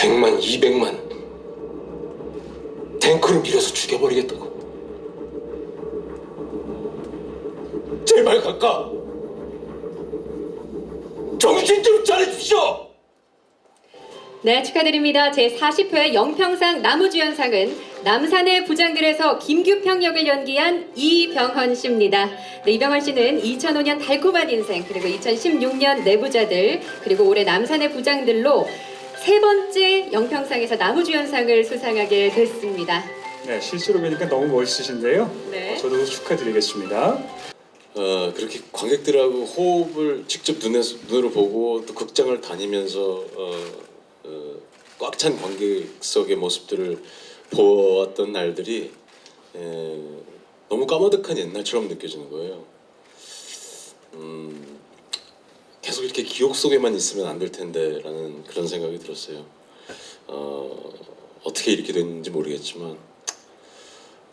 100만, 200만 탱크를 밀어서 죽여버리겠다고. 제발 각하 정신 좀 차려주시오. 네, 축하드립니다. 제40회 영평상 나무주연상은 남산의 부장들에서 김규평 역을 연기한 이병헌 씨입니다. 네, 이병헌 씨는 2005년 달콤한 인생, 그리고 2016년 내부자들, 그리고 올해 남산의 부장들로 세 번째 영평상에서 나무주연상을 수상하게 됐습니다. 네, 실제로 뵈니까 너무 멋있으신데요. 네. 저도 축하드리겠습니다. 어, 그렇게 관객들하고 호흡을 직접 눈에, 눈으로 보고 또 극장을 다니면서 어, 어, 꽉찬 관객석의 모습들을 보았던 날들이 에, 너무 까마득한 옛날처럼 느껴지는 거예요. 음, 계속 이렇게 기억 속에만 있으면 안 될 텐데라는 그런 생각이 들었어요. 어, 어떻게 이렇게 됐는지 모르겠지만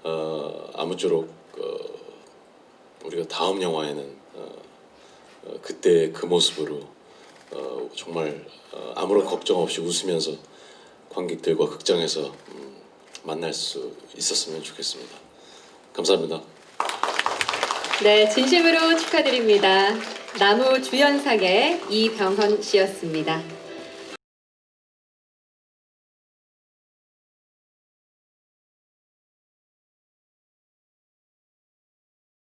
어, 아무쪼록 어, 우리가 다음 영화에는 어, 어, 그때 그 모습으로 어, 정말 어, 아무런 걱정 없이 웃으면서 관객들과 극장에서 음, 만날 수 있었으면 좋겠습니다. 감사합니다. 네, 진심으로 축하드립니다. 나무 주연상의 이병헌 씨였습니다.